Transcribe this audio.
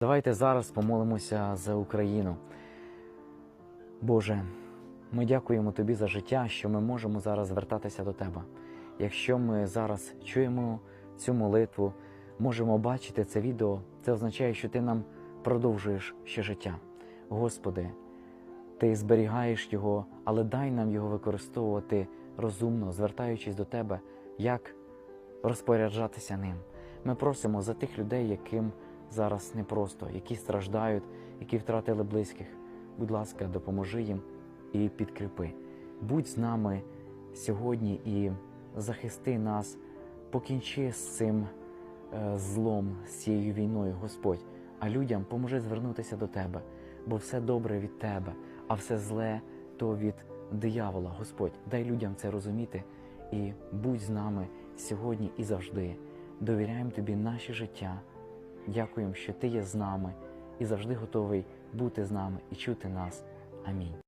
Давайте зараз помолимося за Україну. Боже, ми дякуємо Тобі за життя, що ми можемо зараз звертатися до Тебе. Якщо ми зараз чуємо цю молитву, можемо бачити це відео, це означає, що Ти нам продовжуєш ще життя. Господи, Ти зберігаєш його, але дай нам його використовувати розумно, звертаючись до Тебе, як розпоряджатися ним. Ми просимо за тих людей, яким зараз непросто, які страждають, які втратили близьких. Будь ласка, допоможи їм і підкріпи. Будь з нами сьогодні і захисти нас, покінчи з цим е, злом, з цією війною, Господь. А людям поможи звернутися до Тебе, бо все добре від Тебе, а все зле то від диявола. Господь, дай людям це розуміти і будь з нами сьогодні і завжди. Довіряємо Тобі наше життя. Дякуємо, що Ти є з нами і завжди готовий бути з нами і чути нас. Амінь.